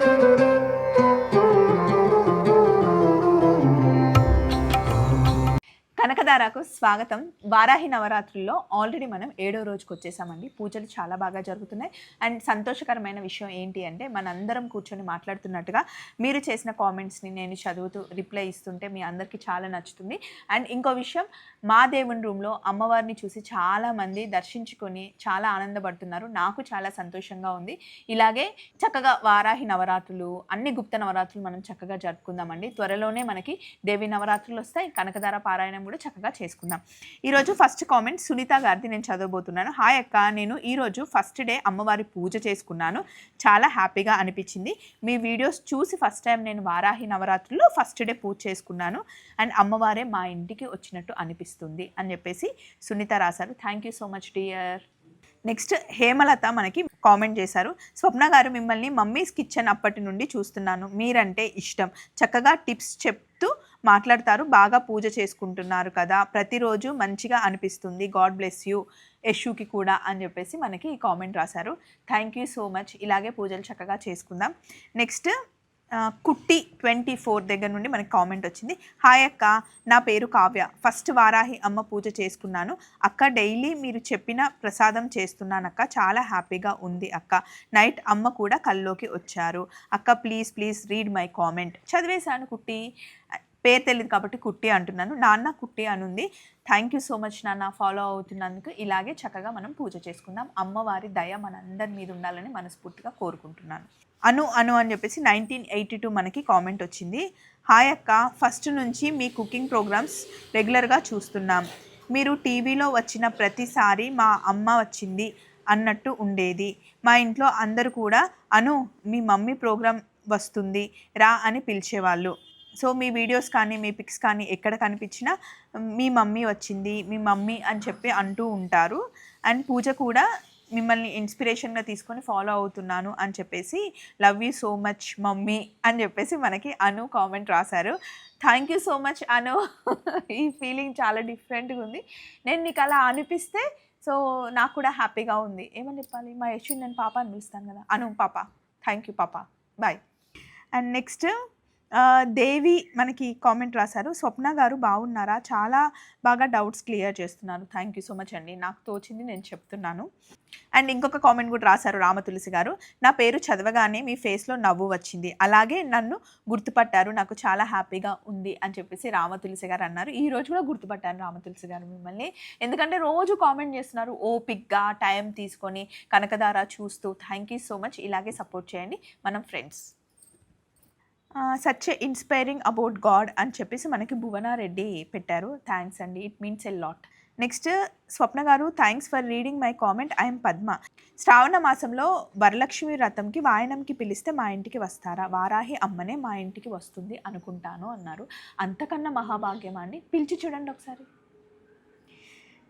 thank you. కనకదారకు స్వాగతం. వారాహి నవరాత్రుల్లో already మనం ఏడో రోజుకి వచ్చేసామండి. పూజలు చాలా బాగా జరుగుతున్నాయి. అండ్ సంతోషకరమైన విషయం ఏంటి అంటే మనందరం కూర్చొని మాట్లాడుతున్నట్టుగా మీరు చేసిన కామెంట్స్ని నేను చదువుతూ రిప్లై ఇస్తుంటే మీ అందరికీ చాలా నచ్చుతుంది. అండ్ ఇంకో విషయం మా దేవుని రూమ్లో అమ్మవారిని చూసి చాలామంది దర్శించుకొని చాలా ఆనందపడుతున్నారు. నాకు చాలా సంతోషంగా ఉంది. ఇలాగే చక్కగా వారాహి నవరాత్రులు అన్ని గుప్త నవరాత్రులు మనం చక్కగా జరుపుకుందామండి. త్వరలోనే మనకి దేవి నవరాత్రులు వస్తాయి. కనకదార పారాయణం కూడా చక్కగా చేసుకుందాం. ఈరోజు ఫస్ట్ కామెంట్ సునీత గారిది నేను చదవబోతున్నాను. హాయ్ అక్క నేను ఈరోజు ఫస్ట్ డే అమ్మవారి పూజ చేసుకున్నాను. చాలా హ్యాపీగా అనిపించింది. మీ వీడియోస్ చూసి ఫస్ట్ టైం నేను వారాహి నవరాత్రుల్లో ఫస్ట్ డే పూజ చేసుకున్నాను. అండ్ అమ్మవారే మా ఇంటికి వచ్చినట్టు అనిపిస్తుంది అని చెప్పేసి సునీత రాశారు. Thank you so much dear next Hemalatha మనకి కామెంట్ చేశారు. స్వప్న గారు మిమ్మల్ని మమ్మీస్ కిచెన్ అప్పటి నుండి చూస్తున్నాను. మీరంటే ఇష్టం. చక్కగా టిప్స్ చెప్తూ మాట్లాడతారు బాగా పూజ చేసుకుంటున్నారు కదా. ప్రతిరోజు మంచిగా అనిపిస్తుంది. గాడ్ బ్లెస్ యూ యశుకి కూడా అని చెప్పేసి మనకి ఈ కామెంట్ రాశారు. Thank you so much. ఇలాగే పూజలు చక్కగా చేసుకుందాం. నెక్స్ట్ కుట్టి ట్వంటీ ఫోర్ దగ్గర నుండి మనకి కామెంట్ వచ్చింది. హాయ్ అక్క నా పేరు కావ్య. ఫస్ట్ వారాహి అమ్మ పూజ చేసుకున్నాను. అక్క డైలీ మీరు చెప్పిన ప్రసాదం చేస్తున్నాను అక్క. చాలా హ్యాపీగా ఉంది అక్క. నైట్ అమ్మ కూడా కల్లోకి వచ్చారు. అక్క please please read my comment. చదివేశాను కుట్టి. పేరు తెలియదు కాబట్టి కుట్టి అంటున్నాను. నాన్న కుట్టి అని ఉంది థ్యాంక్ యూ సో మచ్ నాన్న ఫాలో అవుతున్నందుకు. ఇలాగే చక్కగా మనం పూజ చేసుకుందాం. అమ్మవారి దయ మనందరి మీద ఉండాలని మనస్ఫూర్తిగా కోరుకుంటున్నాను. అను అను అని చెప్పేసి నైన్టీన్ ఎయిటీ టూ మనకి కామెంట్ వచ్చింది. హాయ్ అక్క ఫస్ట్ నుంచి మీ కుకింగ్ ప్రోగ్రామ్స్ రెగ్యులర్గా చూస్తున్నాం. మీరు టీవీలో వచ్చిన ప్రతిసారి మా అమ్మ వచ్చింది అన్నట్టు ఉండేది. మా ఇంట్లో అందరూ కూడా అను మీ మమ్మీ ప్రోగ్రామ్ వస్తుంది. రా అని పిలిచేవాళ్ళు. సో మీ వీడియోస్ కానీ మీ పిక్స్ కానీ ఎక్కడ కనిపించినా మీ మమ్మీ వచ్చింది మీ మమ్మీ అని చెప్పి అంటూ ఉంటారు. అండ్ పూజ కూడా మిమ్మల్ని ఇన్స్పిరేషన్గా తీసుకొని ఫాలో అవుతున్నాను అని చెప్పేసి love you so much mummy అని చెప్పేసి మనకి అను కామెంట్ రాశారు. Thank you so much Anu. ఈ ఫీలింగ్ చాలా డిఫరెంట్గా ఉంది. నేను నీకు అలా అనిపిస్తే సో నాకు కూడా హ్యాపీగా ఉంది. ఏమని చెప్పాలి? మా యశు నేను పాప అని పిలుస్తాను కదా. అను పాప. థ్యాంక్ యూ పాప. బాయ్. అండ్ నెక్స్ట్ దేవి మనకి కామెంట్ రాశారు స్వప్న గారు బాగున్నారా? చాలా బాగా డౌట్స్ క్లియర్ చేస్తున్నారు. థ్యాంక్ యూ సో మచ్ అండి. నాకు తోచింది నేను చెప్తున్నాను. అండ్ ఇంకొక కామెంట్ కూడా రాశారు రామతులసి గారు నా పేరు చదవగానే మీ ఫేస్లో నవ్వు వచ్చింది. అలాగే నన్ను గుర్తుపట్టారు. నాకు చాలా హ్యాపీగా ఉంది అని చెప్పేసి రామతులసి గారు అన్నారు. ఈ రోజు కూడా గుర్తుపట్టాను రామతులసి గారు మిమ్మల్ని. ఎందుకంటే రోజు కామెంట్ చేస్తున్నారు ఓపిక్గా టైం తీసుకొని కనకదార చూస్తూ. Thank you so much. ఇలాగే సపోర్ట్ చేయండి. మనం friends. Such inspiring about god అని చెప్పేసి మనకి భువనారెడ్డి పెట్టారు. థ్యాంక్స్ అండి. It means a lot next Swapna garu thanks for reading my comment I'm Padma Shravana మాసంలో వరలక్ష్మి వ్రతంకి వాయనంకి పిలిస్తే మా ఇంటికి వస్తారా? వారాహి అమ్మనే మా ఇంటికి వస్తుంది అనుకుంటాను అన్నారు. అంతకన్నా మహాభాగ్యమా అండి. పిలిచి చూడండి ఒకసారి.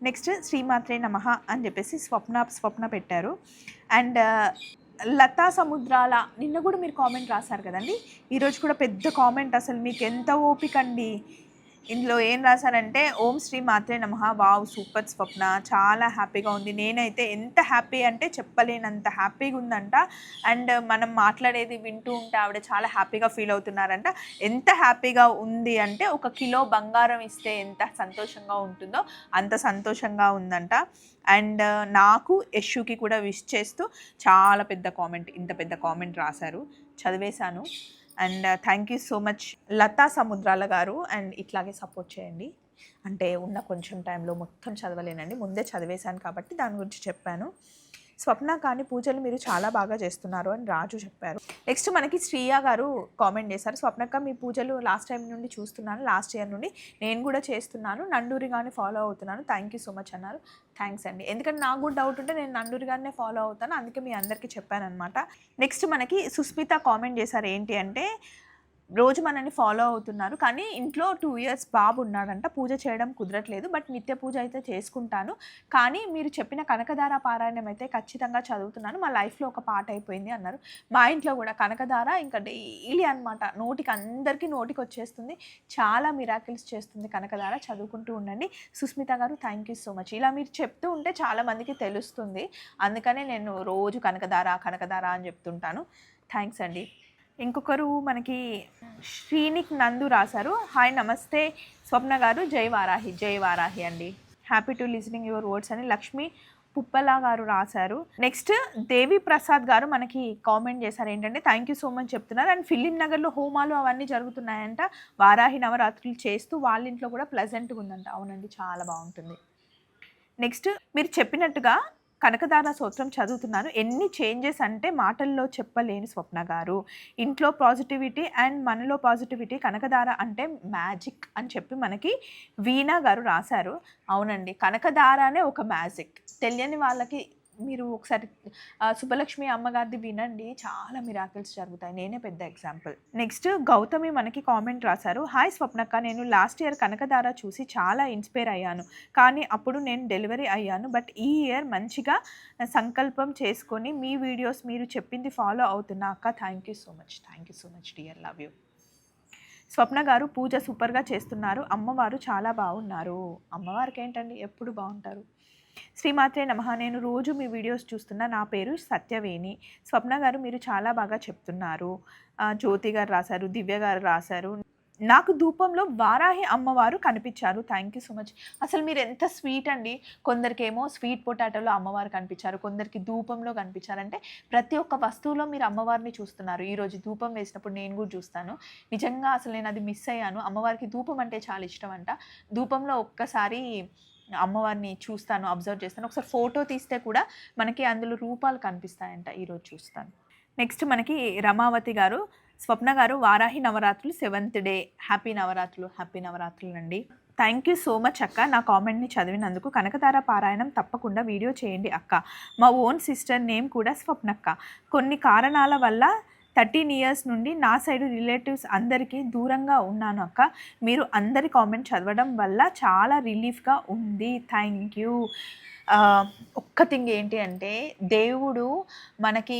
నెక్స్ట్ శ్రీమాత్రే నమ అని చెప్పేసి స్వప్న స్వప్న పెట్టారు. అండ్ లతా సముద్రాల నిన్న కూడా మీరు కామెంట్ రాశారు కదండి? ఈరోజు కూడా పెద్ద కామెంట్ అసలు మీకు ఎంత ఓపిక అండి? ఇందులో ఏం రాశారంటే ఓం శ్రీ మాత్రే నమః వావ్ సూపర్ స్వప్న చాలా హ్యాపీగా ఉంది. నేనైతే ఎంత హ్యాపీ అంటే చెప్పలేనంత హ్యాపీగా ఉందంట. అండ్ మనం మాట్లాడేది వింటూ ఉంటే ఆవిడ చాలా హ్యాపీగా ఫీల్ అవుతున్నారంట. ఎంత హ్యాపీగా ఉంది అంటే ఒక కిలో బంగారం ఇస్తే ఎంత సంతోషంగా ఉంటుందో అంత సంతోషంగా ఉందంట. అండ్ నాకు యష్యూకి కూడా విష్ చేస్తూ చాలా పెద్ద కామెంట్ ఇంత పెద్ద కామెంట్ రాశారు. చదివేశాను. And thank you so much Latha Samudrala garu. And ఇట్లాగే సపోర్ట్ చేయండి. అంటే ఉన్న కొంచెం టైంలో మొత్తం చదవలేనండి. ముందే చదివేశాను కాబట్టి దాని గురించి చెప్పాను. స్వప్న కానీ పూజలు మీరు చాలా బాగా చేస్తున్నారు అని రాజు చెప్పారు. నెక్స్ట్ మనకి శ్రీయ గారు కామెంట్ చేశారు. స్వప్నక్క మీ పూజలు లాస్ట్ టైం నుండి చూస్తున్నాను. లాస్ట్ ఇయర్ నుండి నేను కూడా చేస్తున్నాను. నండూరి కానీ ఫాలో అవుతున్నాను. థ్యాంక్ యూ సో మచ్ అన్నారు. థ్యాంక్స్ అండి. ఎందుకంటే నాకు కూడా డౌట్ ఉంటే నేను నండూరి గారినే ఫాలో అవుతాను. అందుకే మీ అందరికీ చెప్పాను అనమాట నెక్స్ట్ మనకి సుస్మిత కామెంట్ చేశారు. ఏంటి అంటే రోజు మనల్ని ఫాలో అవుతున్నారు. కానీ ఇంట్లో టూ ఇయర్స్ బాబు ఉన్నాడంట పూజ చేయడం కుదరట్లేదు. బట్ నిత్య పూజ అయితే చేసుకుంటాను. కానీ మీరు చెప్పిన కనకధార పారాయణం అయితే ఖచ్చితంగా చదువుతున్నాను. మా లైఫ్లో ఒక పాట అయిపోయింది అన్నారు. మా ఇంట్లో కూడా కనకదార ఇంకా డైలీ అనమాట నోటికి అందరికీ నోటికి వచ్చేస్తుంది. చాలా మిరాకిల్స్ చేస్తుంది కనకదార చదువుకుంటూ ఉండండి. సుస్మిత గారు థ్యాంక్ యూ సో మచ్ ఇలా మీరు చెప్తూ ఉంటే చాలామందికి తెలుస్తుంది. అందుకనే నేను రోజు కనకధార కనకదార అని చెప్తుంటాను. థ్యాంక్స్ అండి. ఇంకొకరు మనకి శ్రీనిక్ నందు రాశారు. హాయ్ నమస్తే. స్వప్న గారు జై వారాహి జై వారాహి అండి. Happy to listening your words అని లక్ష్మి పుప్పలా గారు రాశారు. నెక్స్ట్ దేవి ప్రసాద్ గారు మనకి కామెంట్ చేశారు. ఏంటంటే థ్యాంక్ యూ సో మచ్ చెప్తున్నారు. అండ్ ఫిలిం నగర్లో హోమాలు అవన్నీ జరుగుతున్నాయంట. వారాహి నవరాత్రులు చేస్తూ వాళ్ళ ఇంట్లో కూడా ప్లెజెంట్గా ఉందంట. అవునండి చాలా బాగుంటుంది. నెక్స్ట్ మీరు చెప్పినట్టుగా కనకదార స్తోత్రం చదువుతున్నారు ఎన్ని చేంజెస్ అంటే మాటల్లో చెప్పలేని స్వప్న గారు. ఇంట్లో పాజిటివిటీ అండ్ మనలో పాజిటివిటీ కనకదార అంటే మ్యాజిక్ అని చెప్పి మనకి వీణా గారు రాశారు. అవునండి. కనకదార అనే ఒక మ్యాజిక్ తెలియని వాళ్ళకి మీరు ఒకసారి సుబ్బలక్ష్మి అమ్మగారిది వినండి. చాలా మిరాకిల్స్ జరుగుతాయి. నేనే పెద్ద ఎగ్జాంపుల్ నెక్స్ట్ గౌతమి మనకి కామెంట్ రాశారు. హాయ్ స్వప్నక్క నేను లాస్ట్ ఇయర్ కనకదార చూసి చాలా ఇన్స్పైర్ అయ్యాను. కానీ అప్పుడు నేను డెలివరీ అయ్యాను. బట్ ఈ ఇయర్ మంచిగా సంకల్పం చేసుకొని మీ వీడియోస్ మీరు చెప్పింది ఫాలో అవుతున్నా. అక్క thank you so much thank you so much dear love you Swapna garu పూజ సూపర్గా చేస్తున్నారు. అమ్మవారు చాలా బాగున్నారు. అమ్మవారికి ఏంటండి? ఎప్పుడు బాగుంటారు? శ్రీమాత్రే నమ. నేను రోజు మీ వీడియోస్ చూస్తున్న నా పేరు సత్యవేణి. స్వప్న గారు మీరు చాలా బాగా చెప్తున్నారు. జ్యోతి గారు రాశారు దివ్య గారు రాశారు. నాకు ధూపంలో వారాహి అమ్మవారు కనిపించారు. Thank you so much. అసలు మీరు ఎంత స్వీట్ అండి. కొందరికేమో స్వీట్ పొటాటోలో అమ్మవారు కనిపించారు కొందరికి ధూపంలో కనిపించారంటే ప్రతి ఒక్క వస్తువులో మీరు అమ్మవారిని చూస్తున్నారు. ఈరోజు ధూపం వేసినప్పుడు నేను కూడా చూస్తాను. నిజంగా అసలు నేను అది మిస్ అయ్యాను. అమ్మవారికి ధూపం అంటే చాలా ఇష్టం అంట. ధూపంలో ఒక్కసారి అమ్మవారిని చూస్తాను అబ్జర్వ్ చేస్తాను. ఒకసారి ఫోటో తీస్తే కూడా మనకి అందులో రూపాలు కనిపిస్తాయంట ఈరోజు చూస్తాను. నెక్స్ట్ మనకి రమావతి గారు స్వప్న గారు వారాహి నవరాత్రులు సెవెంత్ డే హ్యాపీ నవరాత్రులు హ్యాపీ నవరాత్రులు అండి. థ్యాంక్ యూ సో మచ్ అక్క. నా కామెంట్ని చదివినందుకు కనకతార పారాయణం తప్పకుండా వీడియో చేయండి అక్క. మా ఓన్ సిస్టర్ నేమ్ కూడా స్వప్నక్క కొన్ని కారణాల వల్ల థర్టీన్ ఇయర్స్ నుండి నా సైడ్ రిలేటివ్స్ అందరికీ దూరంగా ఉన్నాను అక్క. మీరు అందరి కామెంట్ చదవడం వల్ల చాలా రిలీఫ్గా ఉంది. Thank you. ఒక్క థింగ్ ఏంటి అంటే దేవుడు మనకి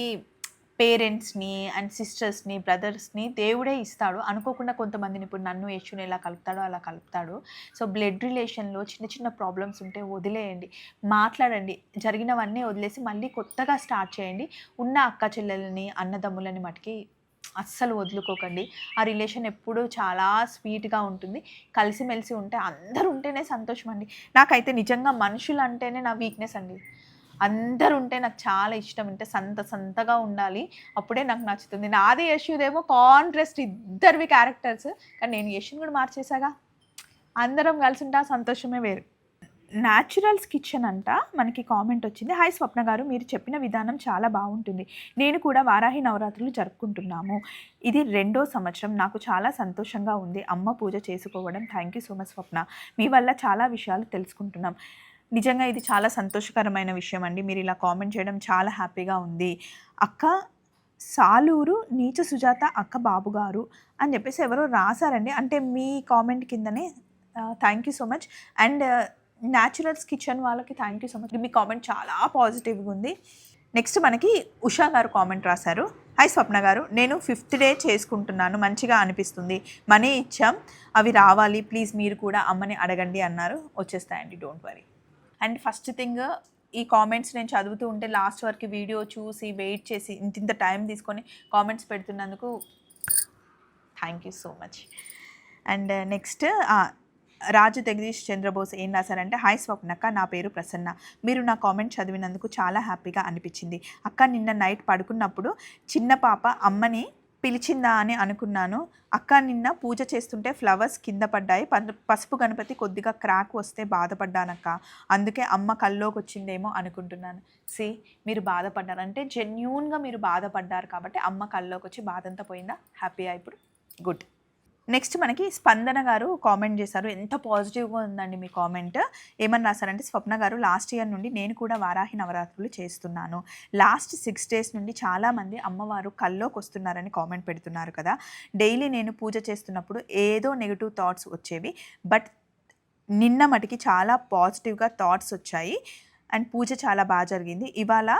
పేరెంట్స్ని అండ్ సిస్టర్స్ని బ్రదర్స్ని దేవుడే ఇస్తాడు. అనుకోకుండా కొంతమందిని ఇప్పుడు నన్ను యశుని ఎలా కలుపుతాడో అలా కలుపుతాడు. సో బ్లడ్ రిలేషన్లో చిన్న చిన్న ప్రాబ్లమ్స్ ఉంటే వదిలేయండి. మాట్లాడండి. జరిగినవన్నీ వదిలేసి మళ్ళీ కొత్తగా స్టార్ట్ చేయండి. ఉన్న అక్క చెల్లెలని అన్నదమ్ములని మటుకి అస్సలు వదులుకోకండి. ఆ రిలేషన్ ఎప్పుడూ చాలా స్వీట్గా ఉంటుంది. కలిసిమెలిసి ఉంటే అందరూ ఉంటేనే సంతోషం అండి నాకైతే నిజంగా మనుషులు అంటేనే నా వీక్నెస్ అండి. అందరు ఉంటే నాకు చాలా ఇష్టం. అంటే సంత సంతగా ఉండాలి. అప్పుడే నాకు నచ్చుతుంది. నాది యశుదేమో కాంట్రాస్ట్ ఇద్దరివి క్యారెక్టర్స్. కానీ నేను యశుని కూడా మార్చేసాగా అందరం కలిసి ఉంటే ఆ సంతోషమే వేరు. న్యాచురల్స్ కిచెన్ అంట మనకి కామెంట్ వచ్చింది. హాయ్ స్వప్న గారు మీరు చెప్పిన విధానం చాలా బాగుంటుంది. నేను కూడా వారాహి నవరాత్రులు జరుపుకుంటున్నాము. ఇది రెండో సంవత్సరం. నాకు చాలా సంతోషంగా ఉంది. అమ్మ పూజ చేసుకోవడం. Thank you so much Swapna. మీ వల్ల చాలా విషయాలు తెలుసుకుంటున్నాం. నిజంగా ఇది చాలా సంతోషకరమైన విషయం అండి మీరు ఇలా కామెంట్ చేయడం చాలా హ్యాపీగా ఉంది. అక్క సాలూరు నీచ సుజాత అక్క బాబు గారు అని చెప్పేసి ఎవరో రాశారండి. అంటే మీ కామెంట్ కిందనే thank you so much and naturals kitchen వాళ్ళకి థ్యాంక్ యూ సో మచ్ మీ కామెంట్ చాలా పాజిటివ్గా ఉంది. నెక్స్ట్ మనకి ఉషా గారు కామెంట్ రాశారు. హాయ్ స్వప్న గారు నేను ఫిఫ్త్ డే చేసుకుంటున్నాను. మంచిగా అనిపిస్తుంది. మనీ ఇచ్చాం. అవి రావాలి. ప్లీజ్ మీరు కూడా అమ్మని అడగండి అన్నారు. వచ్చేస్తాయండి. Don't worry and first thing ఈ కామెంట్స్ నేను చదువుతూ ఉంటే లాస్ట్ వరకు వీడియో చూసి వెయిట్ చేసి ఇంత ఇంత టైం తీసుకొని comments పెడుతున్నందుకు thank you so much and next Raju Jagadish Chandrabose ఏం రాశారంటే హాయ్ స్వప్నక్క నా పేరు ప్రసన్న. మీరు నా కామెంట్ చదివినందుకు చాలా హ్యాపీగా అనిపించింది. అక్క నిన్న నైట్ పడుకున్నప్పుడు చిన్న పాప అమ్మని పిలిచిందా అని అనుకున్నాను. అక్క నిన్న పూజ చేస్తుంటే ఫ్లవర్స్ కింద పడ్డాయి. పసుపు గణపతి కొద్దిగా క్రాక్ వస్తే బాధపడ్డానక్క. అందుకే అమ్మ కల్లోకి వచ్చిందేమో అనుకుంటున్నాను. సి మీరు బాధపడ్డారు. అంటే జెన్యున్గా మీరు బాధపడ్డారు కాబట్టి అమ్మ కల్లోకి వచ్చి బాధ అంతా పోయిందా హ్యాపీయా ఇప్పుడు? గుడ్ నెక్స్ట్ మనకి స్పందన గారు కామెంట్ చేశారు. ఎంత పాజిటివ్గా ఉందండి మీ కామెంట్. ఏమని రాశారంటే స్వప్న గారు లాస్ట్ ఇయర్ నుండి నేను కూడా వారాహి నవరాత్రులు చేస్తున్నాను. లాస్ట్ సిక్స్ డేస్ నుండి చాలామంది అమ్మవారు కల్లోకి వస్తున్నారని కామెంట్ పెడుతున్నారు కదా. డైలీ నేను పూజ చేస్తున్నప్పుడు ఏదో నెగిటివ్ థాట్స్ వచ్చేవి. బట్ నిన్న మటుకి చాలా పాజిటివ్గా థాట్స్ వచ్చాయి. అండ్ పూజ చాలా బాగా జరిగింది. ఇవాళ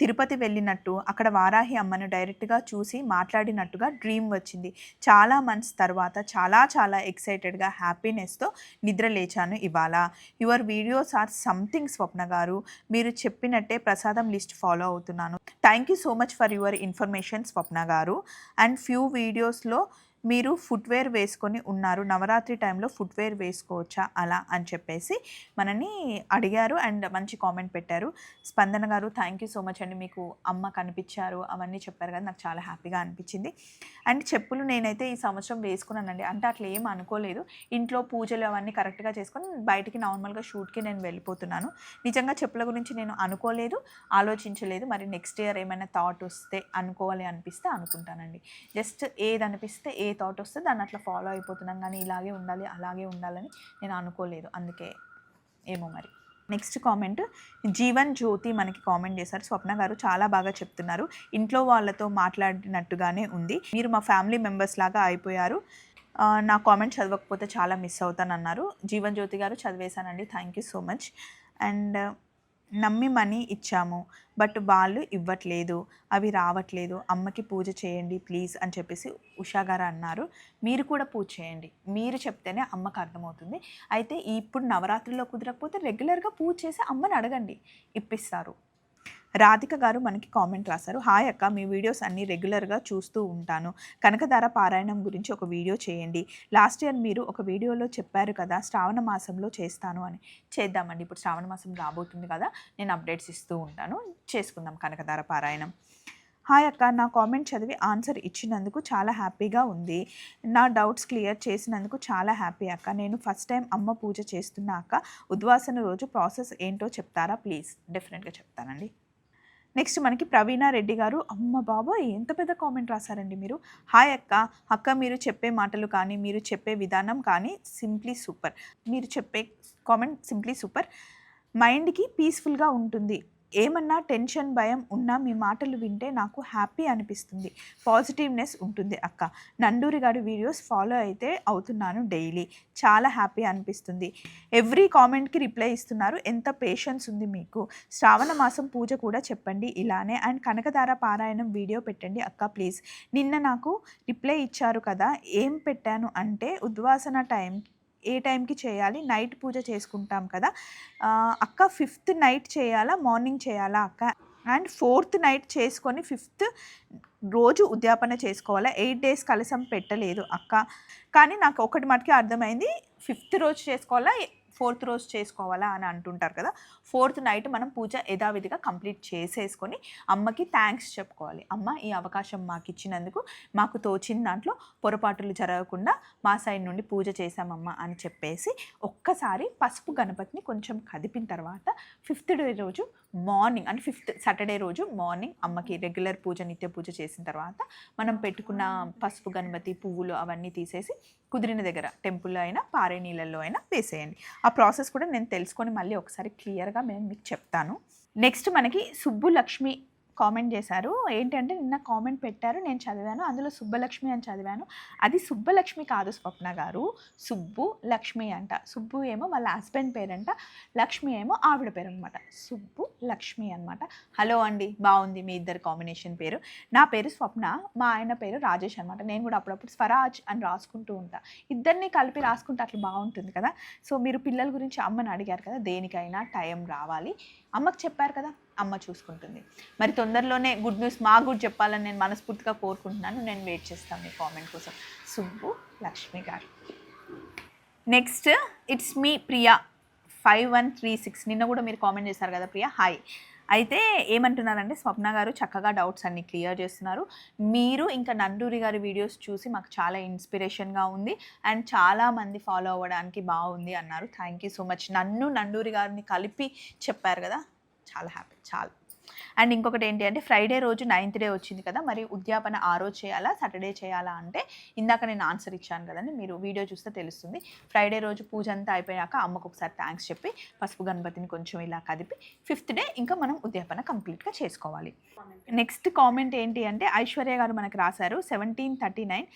తిరుపతి వెళ్ళినట్టు అక్కడ వారాహి అమ్మను డైరెక్ట్గా చూసి మాట్లాడినట్టుగా డ్రీమ్ వచ్చింది. చాలా మంత్స్ తర్వాత చాలా చాలా ఎక్సైటెడ్గా హ్యాపీనెస్తో నిద్ర లేచాను ఇవాళ. Your videos are something Swapna garu. మీరు చెప్పినట్టే ప్రసాదం లిస్ట్ ఫాలో అవుతున్నాను. Thank you so much for your information Swapna garu. And few వీడియోస్లో మీరు ఫుట్వేర్ వేసుకొని ఉన్నారు. నవరాత్రి టైంలో ఫుట్వేర్ వేసుకోవచ్చా? అలా అని చెప్పేసి మనని అడిగారు అండ్ మంచి కామెంట్ పెట్టారు. స్పందన గారు థ్యాంక్ యూ సో మచ్ అండి. మీకు అమ్మ కనిపించారు. అవన్నీ చెప్పారు కదా నాకు చాలా హ్యాపీగా అనిపించింది. అండ్ చెప్పులు నేనైతే ఈ సంవత్సరం వేసుకున్నానండి. అంటే అట్లా ఏం అనుకోలేదు. ఇంట్లో పూజలు అవన్నీ కరెక్ట్గా చేసుకొని బయటికి నార్మల్గా షూట్కి నేను వెళ్ళిపోతున్నాను. నిజంగా చెప్పుల గురించి నేను అనుకోలేదు ఆలోచించలేదు. మరి నెక్స్ట్ ఇయర్ ఏమైనా థాట్ వస్తే అనుకోవాలి అనిపిస్తే అనుకుంటానండి. జస్ట్ ఏది అనిపిస్తే ఏ ఏ థాట్ వస్తే దాన్ని అట్లా ఫాలో అయిపోతున్నాం. కానీ ఇలాగే ఉండాలి అలాగే ఉండాలని నేను అనుకోలేదు. అందుకే ఏమో మరి. నెక్స్ట్ కామెంట్ జీవన్ జ్యోతి మనకి కామెంట్ చేశారు. స్వప్న గారు చాలా బాగా చెప్తున్నారు. ఇంట్లో వాళ్ళతో మాట్లాడినట్టుగానే ఉంది. మీరు మా ఫ్యామిలీ మెంబర్స్ లాగా అయిపోయారు. నా కామెంట్ చదవకపోతే చాలా మిస్ అవుతానన్నారు. జీవన్ జ్యోతి గారు చదివేశానండి. Thank you so much and నమ్మి మనీ ఇచ్చాము బట్ వాళ్ళు ఇవ్వట్లేదు అవి రావట్లేదు అమ్మకి పూజ చేయండి ప్లీజ్ అని చెప్పేసి ఉషా గారు అన్నారు. మీరు కూడా పూజ చేయండి. మీరు చెప్తేనే అమ్మకు అర్థమవుతుంది. అయితే ఇప్పుడు నవరాత్రిలో కుదరకపోతే రెగ్యులర్గా పూజ చేసి అమ్మని అడగండి. ఇప్పిస్తారు. రాధిక గారు మనకి కామెంట్ రాశారు. హాయ్ అక్క మీ వీడియోస్ అన్నీ రెగ్యులర్గా చూస్తూ ఉంటాను. కనకధార పారాయణం గురించి ఒక వీడియో చేయండి. లాస్ట్ ఇయర్ మీరు ఒక వీడియోలో చెప్పారు కదా శ్రావణ మాసంలో చేస్తాను అని. చేద్దామండి. ఇప్పుడు శ్రావణ మాసం రాబోతుంది కదా నేను అప్డేట్స్ ఇస్తూ ఉంటాను. చేసుకుందాం కనకధార పారాయణం. హాయ్ అక్క నా కామెంట్ చదివి ఆన్సర్ ఇచ్చినందుకు చాలా హ్యాపీగా ఉంది. నా డౌట్స్ క్లియర్ చేసినందుకు చాలా హ్యాపీ అక్క. నేను ఫస్ట్ టైం అమ్మ పూజ చేస్తున్నా అక్క. ఉద్వాసన రోజు ప్రాసెస్ ఏంటో చెప్తారా? ప్లీజ్ డెఫినెట్గా చెప్తానండి. నెక్స్ట్ మనకి ప్రవీణ రెడ్డి గారు. అమ్మ బాబాయ్ ఎంత పెద్ద కామెంట్ రాశారండి మీరు. హాయ్ అక్క. అక్క మీరు చెప్పే మాటలు కానీ మీరు చెప్పే విధానం కానీ సింప్లీ సూపర్ మీరు చెప్పే కామెంట్ సింప్లీ సూపర్ మైండ్కి పీస్ఫుల్గా ఉంటుంది. ఏమన్నా టెన్షన్ భయం ఉన్నా మీ మాటలు వింటే నాకు హ్యాపీ అనిపిస్తుంది. పాజిటివ్నెస్ ఉంటుంది అక్క. నండూరి గారి వీడియోస్ ఫాలో అయితే అవుతున్నాను డైలీ. చాలా హ్యాపీ అనిపిస్తుంది. ఎవ్రీ కామెంట్కి రిప్లై ఇస్తున్నారు. ఎంత పేషెన్స్ ఉంది మీకు? శ్రావణ మాసం పూజ కూడా చెప్పండి ఇలానే. అండ్ కనకధార పారాయణం వీడియో పెట్టండి అక్క ప్లీజ్. నిన్న నాకు రిప్లై ఇచ్చారు కదా ఏం పెట్టాను అంటే ఉద్వాసన టైం ఏ టైంకి చేయాలి? నైట్ పూజ చేసుకుంటాం కదా. అక్క ఫిఫ్త్ నైట్ చేయాలా? మార్నింగ్ చేయాలా అక్క? అండ్ ఫోర్త్ నైట్ చేసుకొని ఫిఫ్త్ రోజు ఉద్యాపన చేసుకోవాలా? ఎయిట్ డేస్ కలసం పెట్టలేదు అక్క. కానీ నాకు ఒకటి మటుకే అర్థమైంది. ఫిఫ్త్ రోజు చేసుకోవాలా? ఫోర్త్ రోజు చేసుకోవాలా అని అంటుంటారు కదా ఫోర్త్ నైట్ మనం పూజ యథావిధిగా కంప్లీట్ చేసేసుకొని అమ్మకి థ్యాంక్స్ చెప్పుకోవాలి. అమ్మ ఈ అవకాశం మాకు ఇచ్చినందుకు మాకు తోచిన దాంట్లో పొరపాటులు జరగకుండా మా సైడ్ నుండి పూజ చేశామమ్మ అని చెప్పేసి ఒక్కసారి పసుపు గణపతిని కొంచెం కదిపిన తర్వాత ఫిఫ్త్ డే రోజు మార్నింగ్ అంటే ఫిఫ్త్ సాటర్డే రోజు మార్నింగ్ అమ్మకి రెగ్యులర్ పూజ నిత్య పూజ చేసిన తర్వాత మనం పెట్టుకున్న పసుపు గణపతి పువ్వులు అవన్నీ తీసేసి కుదిరిన దగ్గర టెంపుల్లో అయినా పారే నీళ్ళల్లో అయినా వేసేయండి. ఆ ప్రాసెస్ కూడా నేను తెలుసుకొని మళ్ళీ ఒకసారి క్లియర్గా నేను మీకు చెప్తాను. నెక్స్ట్ మనకి సుబ్బు లక్ష్మి కామెంట్ చేశారు. ఏంటంటే నిన్న కామెంట్ పెట్టారు. నేను చదివాను. అందులో సుబ్బలక్ష్మి అని చదివాను. అది సుబ్బలక్ష్మి కాదు స్వప్న గారు. సుబ్బు లక్ష్మి అంట. సుబ్బు ఏమో వాళ్ళ హస్బెండ్ పేరంట. లక్ష్మి ఏమో ఆవిడ పేరు అనమాట సుబ్బు లక్ష్మి అనమాట హలో అండి. బాగుంది మీ ఇద్దరు కాంబినేషన్ పేరు. నా పేరు స్వప్న. మా ఆయన పేరు రాజేష్ అనమాట నేను కూడా అప్పుడప్పుడు స్వరాజ్ అని రాసుకుంటూ ఉంటా. ఇద్దరిని కలిపి రాసుకుంటే అట్లా బాగుంటుంది కదా. సో మీరు పిల్లల గురించి అమ్మని అడిగారు కదా దేనికైనా టైం రావాలి. అమ్మకు చెప్పారు కదా అమ్మ చూసుకుంటుంది. మరి తొందరలోనే గుడ్ న్యూస్ మా గుడ్ చెప్పాలని నేను మనస్ఫూర్తిగా కోరుకుంటున్నాను. నేను వెయిట్ చేస్తాను మీ కామెంట్ కోసం. Subbu Lakshmi garu. Next it's me Priya five one three six నిన్న కూడా మీరు కామెంట్ చేశారు కదా ప్రియా హాయ్ అయితే ఏమంటున్నారంటే స్వప్న గారు చక్కగా డౌట్స్ అన్ని క్లియర్ చేస్తున్నారు. మీరు ఇంకా నండూరి గారి వీడియోస్ చూసి మాకు చాలా ఇన్స్పిరేషన్గా ఉంది అండ్ చాలా మంది ఫాలో అవ్వడానికి బాగుంది అన్నారు. థ్యాంక్ యూ సో మచ్ నన్ను నండూరి గారిని కలిపి చెప్పారు కదా? చాలా హ్యాపీ చాలా. అండ్ ఇంకొకటి ఏంటి అంటే ఫ్రైడే రోజు నైన్త్ డే వచ్చింది కదా మరి ఉద్యాపన ఆ రోజు చేయాలా సాటర్డే చేయాలా అంటే ఇందాక నేను ఆన్సర్ ఇచ్చాను కదండి మీరు వీడియో చూస్తే తెలుస్తుంది. ఫ్రైడే రోజు పూజ అంతా అయిపోయాక అమ్మకు ఒకసారి థ్యాంక్స్ చెప్పి పసుపు గణపతిని కొంచెం ఇలా కదిపి ఫిఫ్త్ డే ఇంకా మనం ఉద్యాపన కంప్లీట్గా చేసుకోవాలి. నెక్స్ట్ కామెంట్ ఏంటి అంటే ఐశ్వర్య గారు మనకు రాశారు seventeen thirty nine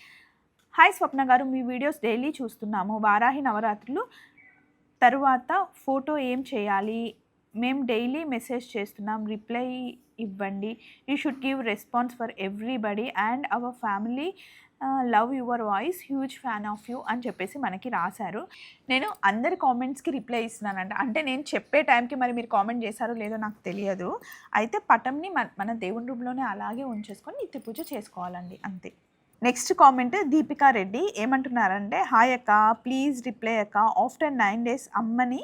hi Swapna garu మీ వీడియోస్ డైలీ చూస్తున్నాము. వారాహి నవరాత్రులు తరువాత ఫోటో ఏం చేయాలి? మేము డైలీ మెసేజ్ చేస్తున్నాం రిప్లై ఇవ్వండి. You should give response for everybody and our family love your voice huge fan of you అని చెప్పేసి మనకి రాశారు. నేను అందరి కామెంట్స్కి రిప్లై ఇస్తున్నానంట. అంటే నేను చెప్పే టైంకి మరి మీరు కామెంట్ చేశారో లేదో నాకు తెలియదు. అయితే పటంని మన మన దేవుని రూమ్లోనే అలాగే ఉంచేసుకొని నిత్య పూజ చేసుకోవాలండి. అంతే. నెక్స్ట్ కామెంట్ దీపికా రెడ్డి ఏమంటున్నారంటే హాయ్ అక్క ప్లీజ్ రిప్లై అక్క. ఆఫ్టర్ నైన్ డేస్ అమ్మని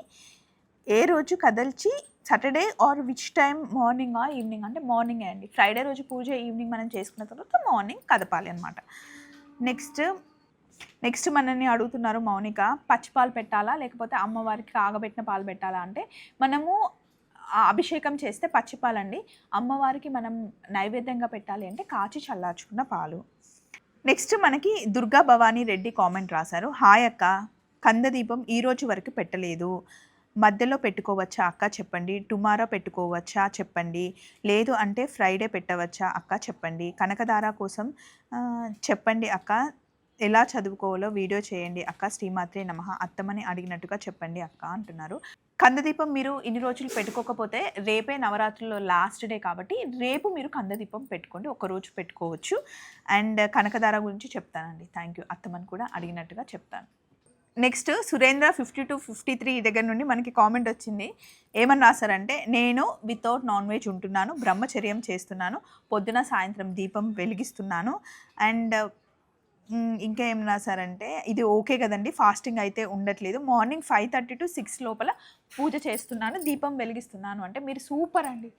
ఏ రోజు కదల్చి saturday or which time morning ఆ ఈవినింగ్ అంటే మార్నింగ్ అండి. ఫ్రైడే రోజు పూజ ఈవినింగ్ మనం చేసుకున్న తర్వాత మార్నింగ్ కదపాలి అనమాట నెక్స్ట్ నెక్స్ట్ మనల్ని అడుగుతున్నారు మౌనిక పచ్చి పాలు పెట్టాలా? లేకపోతే అమ్మవారికి కాగబెట్టిన పాలు పెట్టాలా? అంటే మనము అభిషేకం చేస్తే పచ్చిపాలండి అమ్మవారికి మనం నైవేద్యంగా పెట్టాలి అంటే కాచి చల్లార్చుకున్న పాలు. నెక్స్ట్ మనకి దుర్గా భవానీ రెడ్డి కామెంట్ రాశారు. హాయ్ అక్క కందదీపం ఈ రోజు వరకు పెట్టలేదు. మధ్యలో పెట్టుకోవచ్చా అక్క చెప్పండి టుమారో పెట్టుకోవచ్చా చెప్పండి లేదు అంటే ఫ్రైడే పెట్టవచ్చా అక్క చెప్పండి కనకదార కోసం చెప్పండి అక్క ఎలా చదువుకోవాలో వీడియో చేయండి అక్క శ్రీమాత్రే నమ అత్తమని అడిగినట్టుగా చెప్పండి అక్క అంటున్నారు. కందదీపం మీరు ఇన్ని రోజులు పెట్టుకోకపోతే రేపే నవరాత్రుల్లో లాస్ట్ డే కాబట్టి రేపు మీరు కందదీపం పెట్టుకోండి ఒక రోజు పెట్టుకోవచ్చు. అండ్ కనకదార గురించి చెప్తానండి థ్యాంక్ యూ అత్తమని కూడా అడిగినట్టుగా చెప్తాను. Next Surendra fifty two fifty three దగ్గర నుండి మనకి కామెంట్ వచ్చింది. ఏమని రాశారంటే నేను వితౌట్ నాన్ వెజ్ ఉంటున్నాను బ్రహ్మచర్యం చేస్తున్నాను పొద్దున సాయంత్రం దీపం వెలిగిస్తున్నాను. అండ్ ఇంకా ఏం రాశారంటే ఇది ఓకే కదండి ఫాస్టింగ్ అయితే ఉండట్లేదు. Morning five thirty to six లోపల పూజ చేస్తున్నాను దీపం వెలిగిస్తున్నాను. అంటే మీరు సూపర్ అండి.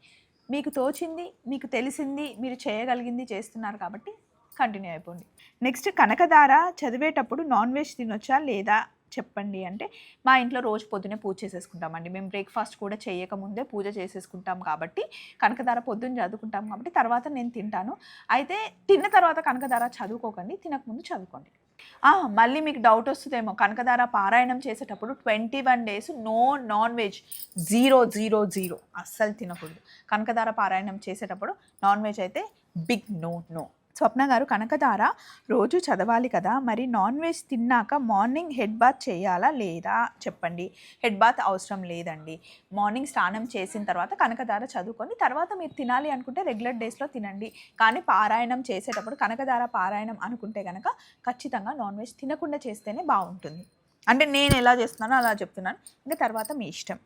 మీకు తోచింది మీకు తెలిసింది మీరు చేయగలిగింది చేస్తున్నారు కాబట్టి కంటిన్యూ అయిపోండి. నెక్స్ట్ కనకదార చదివేటప్పుడు నాన్ వెజ్ తినొచ్చా లేదా చెప్పండి అంటే మా ఇంట్లో రోజు పొద్దునే పూజ చేసేసుకుంటామండి. మేము బ్రేక్ఫాస్ట్ కూడా చేయకముందే పూజ చేసేసుకుంటాం కాబట్టి కనకదార పొద్దున్న చదువుకుంటాం కాబట్టి తర్వాత నేను తింటాను. అయితే తిన్న తర్వాత కనకదార చదువుకోకండి తినకముందు చదువుకోండి. మళ్ళీ మీకు డౌట్ వస్తుందేమో. కనకదార పారాయణం చేసేటప్పుడు twenty one days no non veg zero zero zero అస్సలు తినకూడదు. కనకదార పారాయణం చేసేటప్పుడు నాన్ వెజ్ అయితే big no no Swapna garu Kanakadhara రోజు చదవాలి కదా మరి నాన్ వెజ్ తిన్నాక మార్నింగ్ హెడ్ బాత్ చేయాలా లేదా? చెప్పండి. హెడ్ బాత్ అవసరం లేదండి. మార్నింగ్ స్నానం చేసిన తర్వాత కనకదార చదువుకొని తర్వాత మీరు తినాలి అనుకుంటే రెగ్యులర్ డేస్లో తినండి. కానీ పారాయణం చేసేటప్పుడు కనకదార పారాయణం అనుకుంటే కనుక ఖచ్చితంగా నాన్ వెజ్ తినకుండా చేస్తేనే బాగుంటుంది. అంటే నేను ఎలా చేస్తున్నానో అలా చెప్తున్నాను. ఇంకా తర్వాత మీ ఇష్టం.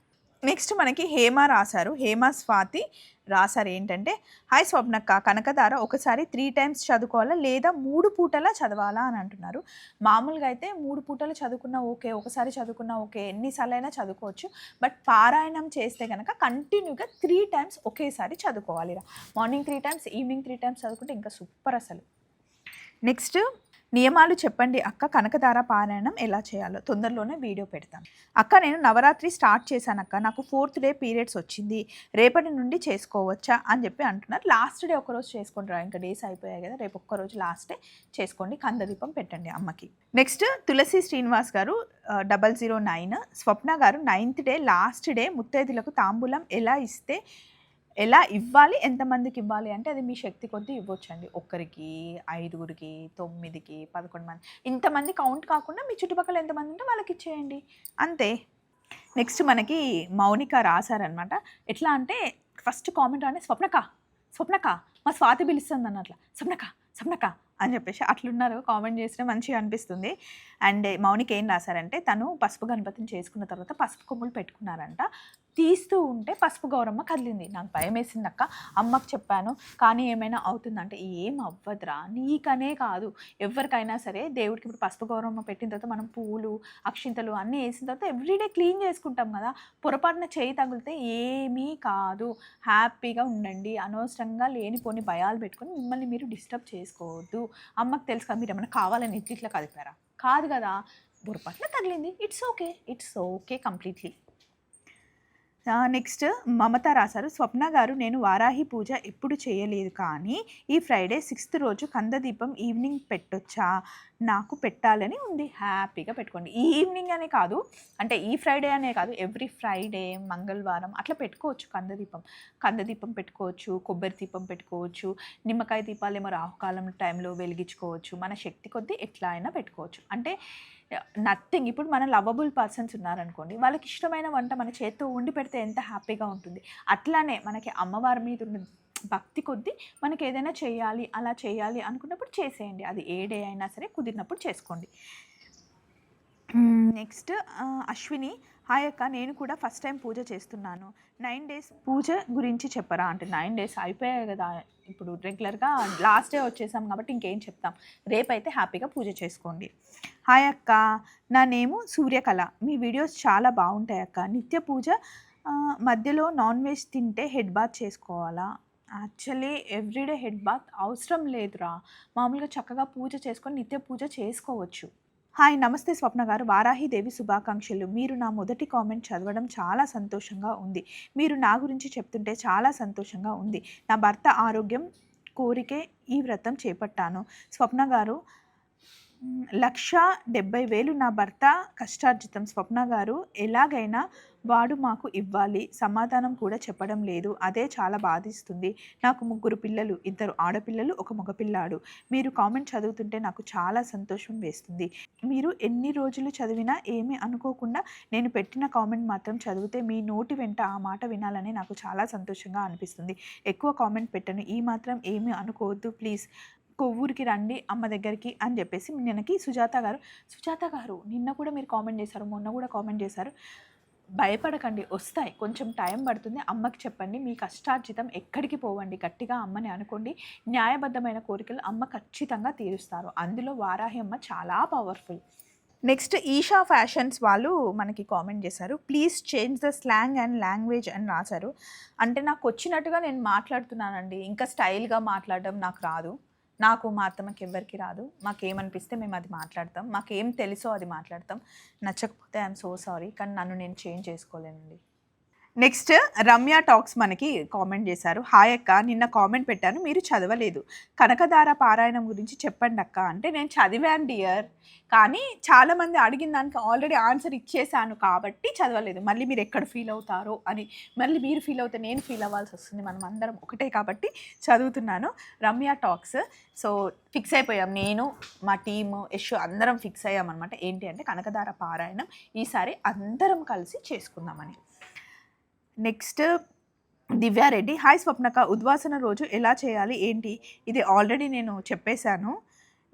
నెక్స్ట్ మనకి హేమ రాశారు. హేమ స్వాతి రాశారు ఏంటంటే హాయ్ స్వప్నక్క కనకదార ఒకసారి త్రీ టైమ్స్ చదువుకోవాలా లేదా మూడు పూటలా చదవాలా? అని అంటున్నారు. మామూలుగా అయితే మూడు పూటలు చదువుకున్నా ఓకే ఒకసారి చదువుకున్నా ఓకే ఎన్నిసార్లు అయినా చదువుకోవచ్చు. బట్ పారాయణం చేస్తే కనుక కంటిన్యూగా త్రీ టైమ్స్ ఒకేసారి చదువుకోవాలి morning three times evening three times చదువుకుంటే ఇంకా సూపర్ అసలు. నెక్స్ట్ నియమాలు చెప్పండి అక్క కనకదార పారాయణం ఎలా చేయాలో. తొందరలోనే వీడియో పెడతాను అక్క నేను నవరాత్రి స్టార్ట్ చేశాను అక్క. నాకు ఫోర్త్ డే పీరియడ్స్ వచ్చింది. రేపటి నుండి చేసుకోవచ్చా అని చెప్పి అంటున్నారు. లాస్ట్ డే ఒకరోజు చేసుకుంటారా ఇంకా డేస్ అయిపోయాయి కదా. రేపు ఒక్కరోజు లాస్ట్ డే చేసుకోండి. కందదీపం పెట్టండి అమ్మకి. నెక్స్ట్ తులసి శ్రీనివాస్ గారు double zero nine. Swapna garu ninth day last day ముత్తైదులకు తాంబూలం ఎలా ఇస్తే ఎలా ఇవ్వాలి? ఎంతమందికి ఇవ్వాలి? అంటే అది మీ శక్తి కొద్దీ ఇవ్వచ్చండి. ఒక్కరికి ఐదుగురికి తొమ్మిదికి పదకొండు మంది. ఇంతమంది కౌంట్ కాకుండా మీ చుట్టుపక్కల ఎంతమంది ఉంటే వాళ్ళకి ఇచ్చేయండి. అంతే. నెక్స్ట్ మనకి మౌనిక రాశారనమాట. ఎట్లా అంటే ఫస్ట్ కామెంట్ అనే స్వప్నక స్వప్నక మా స్వాతి పిలుస్తుంది అన్నట్ల. స్వప్నక స్వప్నక అని చెప్పేసి అట్లున్నారు. కామెంట్ చేస్తే మంచిగా అనిపిస్తుంది. అండ్ మౌనిక ఏం రాశారంటే తను పసుపు గణపతిని చేసుకున్న తర్వాత పసుపు కొమ్ములు పెట్టుకున్నారంట. తీస్తూ ఉంటే పసుపు గౌరమ్మ కదిలింది. నాకు భయం వేసింది అక్క అమ్మకు చెప్పాను కానీ ఏమైనా అవుతుందంటే ఏం అవ్వదురా. నీకనే కాదు. ఎవరికైనా సరే దేవుడికి ఇప్పుడు పసుపు గౌరమ్మ పెట్టిన తర్వాత మనం పూలు అక్షింతలు అన్నీ వేసిన తర్వాత ఎవ్రీడే క్లీన్ చేసుకుంటాం కదా. పొరపాటున చేయి తగిలితే ఏమీ కాదు. హ్యాపీగా ఉండండి. అనవసరంగా లేనిపోని భయాలు పెట్టుకొని మిమ్మల్ని మీరు డిస్టర్బ్ చేసుకోవద్దు. అమ్మకి తెలుసు కదా మీరు ఏమైనా కావాలని ఇట్లా ఇట్లా కదిపారా? కాదు కదా. పొరపాటున తగిలింది. It's okay. It's okay completely. Next Mamata రాశారు స్వప్న గారు నేను వారాహి పూజ ఎప్పుడు చేయలేదు కానీ ఈ ఫ్రైడే సిక్స్త్ రోజు కందదీపం ఈవినింగ్ పెట్టొచ్చా? నాకు పెట్టాలని ఉంది. హ్యాపీగా పెట్టుకోండి. ఈ ఈవినింగ్ అనే కాదు అంటే ఈ ఫ్రైడే అనే కాదు ఎవ్రీ ఫ్రైడే మంగళవారం అట్లా పెట్టుకోవచ్చు కందదీపం. కందదీపం పెట్టుకోవచ్చు కొబ్బరి దీపం పెట్టుకోవచ్చు నిమ్మకాయ దీపాలు ఏమో రాహుకాలం టైంలో వెలిగించుకోవచ్చు మన శక్తి కొద్దీ ఎట్లా అయినా పెట్టుకోవచ్చు. అంటే నథింగ్ ఇప్పుడు మన లవబుల్ పర్సన్స్ ఉన్నారనుకోండి వాళ్ళకి ఇష్టమైన వంట మన చేత్తో ఉండి పెడితే ఎంత హ్యాపీగా ఉంటుంది. అట్లానే మనకి అమ్మవారి మీద ఉన్న భక్తి కొద్దీ మనకి ఏదైనా చేయాలి అలా చేయాలి అనుకున్నప్పుడు చేసేయండి. అది ఏ డే అయినా సరే కుదిరినప్పుడు చేసుకోండి. Hmm, next uh, Ashwini hi అక్క నేను కూడా ఫస్ట్ టైం పూజ చేస్తున్నాను. నైన్ డేస్ పూజ గురించి చెప్పరా? అంటే నైన్ డేస్ అయిపోయాయి కదా ఇప్పుడు రెగ్యులర్గా లాస్ట్ డే వచ్చేసాం కాబట్టి ఇంకేం చెప్తాం. రేపైతే హ్యాపీగా పూజ చేసుకోండి. హాయ్ అక్క నా నేము సూర్యకళ. మీ వీడియోస్ చాలా బాగుంటాయి అక్క. నిత్య పూజ మధ్యలో నాన్ వెజ్ తింటే హెడ్ బాత్ చేసుకోవాలా? యాక్చువల్లీ ఎవ్రీడే హెడ్ బాత్ అవసరం లేదురా. మామూలుగా చక్కగా పూజ చేసుకొని నిత్య పూజ చేసుకోవచ్చు. హాయ్ నమస్తే స్వప్న గారు. వారాహిదేవి శుభాకాంక్షలు. మీరు నా మొదటి కామెంట్ చదవడం చాలా సంతోషంగా ఉంది. మీరు నా గురించి చెప్తుంటే చాలా సంతోషంగా ఉంది. నా భర్త ఆరోగ్యం కోరికే ఈ వ్రతం చేపట్టాను. స్వప్న గారు లక్ష డెబ్బై వేలు నా భర్త కష్టార్జితం. స్వప్న గారు ఎలాగైనా వాడు మాకు ఇవ్వాలి. సమాధానం కూడా చెప్పడం లేదు. అదే చాలా బాధిస్తుంది. నాకు ముగ్గురు పిల్లలు ఇద్దరు ఆడపిల్లలు ఒక మగపిల్లాడు. మీరు కామెంట్ చదువుతుంటే నాకు చాలా సంతోషం వేస్తుంది. మీరు ఎన్ని రోజులు చదివినా ఏమీ అనుకోకుండా నేను పెట్టిన కామెంట్ మాత్రం చదివితే మీ నోటి వెంట ఆ మాట వినాలని నాకు చాలా సంతోషంగా అనిపిస్తుంది. ఎక్కువ కామెంట్ పెట్టను. ఈ మాత్రం ఏమీ అనుకోవద్దు. ప్లీజ్ కొవ్వూరికి రండి అమ్మ దగ్గరికి అని చెప్పేసి నిన్నకి సుజాత గారు సుజాత గారు నిన్న కూడా మీరు కామెంట్ చేశారు. మొన్న కూడా కామెంట్ చేశారు. భయపడకండి వస్తాయి. కొంచెం టైం పడుతుంది అమ్మకి చెప్పండి మీ కష్టార్జితం ఎక్కడికి పోవండి గట్టిగా అమ్మని అనుకోండి న్యాయబద్ధమైన కోరికలు అమ్మ ఖచ్చితంగా తీరుస్తారు. అందులో వారాహి అమ్మ చాలా పవర్ఫుల్ నెక్స్ట్ ఈషా ఫ్యాషన్స్ వాళ్ళు మనకి కామెంట్ చేశారు. Please change the slang and language అని రాశారు. అంటే నాకు వచ్చినట్టుగా నేను మాట్లాడుతున్నానండి. ఇంకా స్టైల్గా మాట్లాడడం నాకు రాదు. నాకు మా అత్తమ్మకి ఎవరికి రాదు. మాకేమనిపిస్తే మేము అది మాట్లాడతాం. మాకేం తెలుసో అది మాట్లాడతాం. నచ్చకపోతే ఐఎమ్ సో సారీ కానీ నన్ను నేను చేంజ్ చేసుకోలేనండి. నెక్స్ట్ రమ్య టాక్స్ మనకి కామెంట్ చేశారు. హాయ్ అక్క నిన్న కామెంట్ పెట్టాను మీరు చదవలేదు. కనకదార పారాయణం గురించి చెప్పండి అక్క. అంటే నేను చదివాను డియర్. కానీ చాలామంది అడిగిన దానికి ఆల్రెడీ ఆన్సర్ ఇచ్చేసాను కాబట్టి చదవలేదు. మళ్ళీ మీరు ఎక్కడ ఫీల్ అవుతారో అని మళ్ళీ మీరు ఫీల్ అవుతే నేను ఫీల్ అవ్వాల్సి వస్తుంది. మనం అందరం ఒకటే కాబట్టి చదువుతున్నాను. రమ్య టాక్స్. సో ఫిక్స్ అయిపోయాం నేను మా టీము యశ్ అందరం ఫిక్స్ అయ్యామన్నమాట. ఏంటి అంటే కనకదార పారాయణం. ఈసారి అందరం కలిసి చేసుకుందామని. నెక్స్ట్ దివ్యారెడ్డి హాయ్ స్వప్నక ఉద్వాసన రోజు ఎలా చేయాలి? ఏంటి? ఇది ఆల్రెడీ నేను చెప్పేశాను.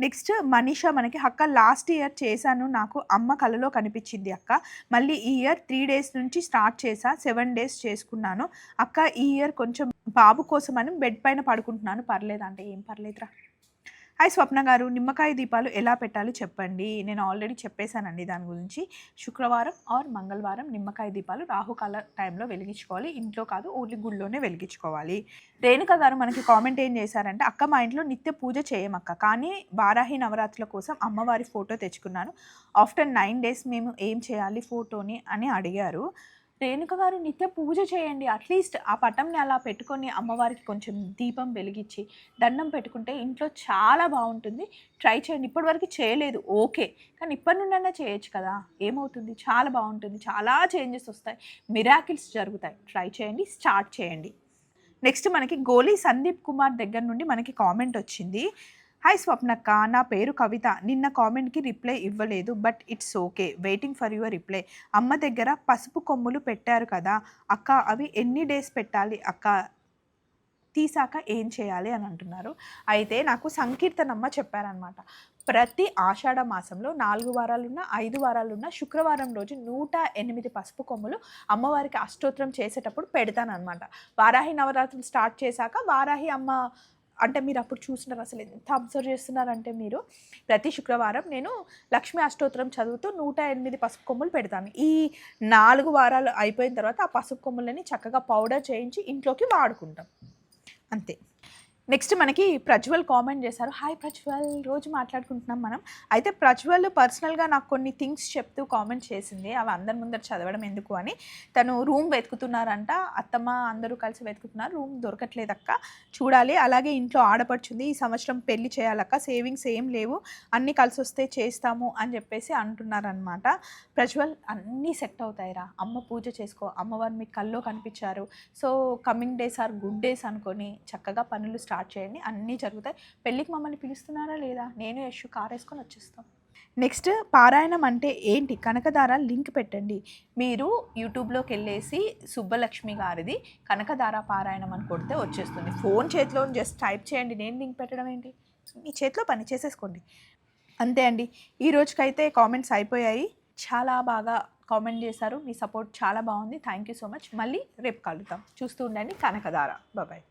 నెక్స్ట్ మనీషా మనకి అక్క లాస్ట్ ఇయర్ చేశాను. నాకు అమ్మ కలలో కనిపించింది అక్క. మళ్ళీ ఈ ఇయర్ త్రీ డేస్ నుంచి స్టార్ట్ చేశా. సెవెన్ డేస్ చేసుకున్నాను. అక్క ఈ ఇయర్ కొంచెం బాబు కోసం అని బెడ్ పైన పడుకుంటున్నాను. పర్లేదు అంటే ఏం పర్లేదురా. హాయ్ స్వప్న గారు నిమ్మకాయ దీపాలు ఎలా పెట్టాలో చెప్పండి. నేను ఆల్రెడీ చెప్పేశానండి దాని గురించి. శుక్రవారం ఆర్ మంగళవారం నిమ్మకాయ దీపాలు రాహుకాల టైంలో వెలిగించుకోవాలి. ఇంట్లో కాదు ఓన్లీ గుళ్ళోనే వెలిగించుకోవాలి. రేణుక గారు మనకి కామెంట్ ఏం చేశారంటే అక్క మా ఇంట్లో నిత్య పూజ చేయమక్క. కానీ వారాహి నవరాత్రుల కోసం అమ్మవారి ఫోటో తెచ్చుకున్నాను. ఆఫ్టర్ నైన్ డేస్ మేము ఏం చేయాలి ఫోటోని అని అడిగారు. రేణుక గారు నిత్య పూజ చేయండి. అట్లీస్ట్ ఆ పటంని అలా పెట్టుకొని అమ్మవారికి కొంచెం దీపం వెలిగించి దండం పెట్టుకుంటే ఇంట్లో చాలా బాగుంటుంది. ట్రై చేయండి. ఇప్పటివరకు చేయలేదు. ఓకే కానీ ఇప్పటి నుండైనా చేయొచ్చు కదా. ఏమవుతుంది? చాలా బాగుంటుంది. చాలా చేంజెస్ వస్తాయి. మిరాకిల్స్ జరుగుతాయి. ట్రై చేయండి. స్టార్ట్ చేయండి. నెక్స్ట్ మనకి గోలీ సందీప్ కుమార్ దగ్గర నుండి మనకి కామెంట్ వచ్చింది. హాయ్ స్వప్నక్క నా పేరు కవిత. నిన్న కామెంట్కి రిప్లై ఇవ్వలేదు but it's okay. Waiting for your reply. అమ్మ దగ్గర పసుపు కొమ్ములు పెట్టారు కదా. అక్క అవి ఎన్ని డేస్ పెట్టాలి? అక్క తీసాక ఏం చేయాలి అని అంటున్నారు. అయితే నాకు సంకీర్తనమ్మ చెప్పారనమాట ప్రతి ఆషాఢ మాసంలో నాలుగు వారాలున్న ఐదు వారాలున్న శుక్రవారం రోజు నూట ఎనిమిది పసుపు కొమ్ములు అమ్మవారికి అష్టోత్తరం చేసేటప్పుడు పెడతానమాట వారాహి నవరాత్రులు స్టార్ట్ చేశాక వారాహి అమ్మ అంటే మీరు అప్పుడు చూసినారు అసలు ఎంత అబ్జర్వ్ చేస్తున్నారంటే మీరు ప్రతి శుక్రవారం నేను లక్ష్మీ అష్టోత్తరం చదువుతూ నూట ఎనిమిది పసుపు కొమ్ములు పెడతాను. ఈ నాలుగు వారాలు అయిపోయిన తర్వాత ఆ పసుపు కొమ్ములని చక్కగా పౌడర్ చేయించి ఇంట్లోకి వాడుకుంటాం. అంతే. నెక్స్ట్ మనకి ప్రజ్వల్ కామెంట్ చేశారు. హాయ్ ప్రజ్వల్ రోజు మాట్లాడుకుంటున్నాం మనం. అయితే ప్రజ్వల్ పర్సనల్గా నాకు కొన్ని థింగ్స్ చెప్తూ కామెంట్ చేసింది. అవి అందరి ముందర చదవడం ఎందుకు అని. తను రూమ్ వెతుకుతున్నారంట. అత్తమ్మ అందరూ కలిసి వెతుకుతున్నారు. రూమ్ దొరకట్లేదక్క. చూడాలి. అలాగే ఇంట్లో ఆడపడుచుంది. ఈ సంవత్సరం పెళ్ళి చేయాలక్క. సేవింగ్స్ ఏం లేవు. అన్నీ కలిసి వస్తే చేస్తాము అని చెప్పేసి అంటున్నారనమాట ప్రజ్వల్ అన్నీ సెట్ అవుతాయిరా. అమ్మ పూజ చేసుకో. అమ్మవారు మీ కల్లో కనిపించారు. So coming days are good days అనుకొని చక్కగా పనులు స్టార్ట్ స్టార్ట్ చేయండి. అన్నీ జరుగుతాయి. పెళ్ళికి మమ్మల్ని పిలుస్తున్నారా లేదా? నేను యశ్ కార్ వేసుకొని వచ్చేస్తాం. నెక్స్ట్ పారాయణం అంటే ఏంటి? కనకదార లింక్ పెట్టండి. మీరు యూట్యూబ్లోకి వెళ్ళేసి సుబ్బలక్ష్మి గారిది కనకదార పారాయణం అని కొడితే వచ్చేస్తుంది. ఫోన్ చేతిలో జస్ట్ టైప్ చేయండి. నేను లింక్ పెట్టడం ఏంటి? మీ చేతిలో పని చేసేసుకోండి. అంతే అండి. ఈ రోజుకైతే కామెంట్స్ అయిపోయాయి. చాలా బాగా కామెంట్ చేశారు. మీ సపోర్ట్ చాలా బాగుంది. Thank you so much. మళ్ళీ రేపు కలుద్దాం. చూస్తూ ఉండండి కనకదార బాబాయ్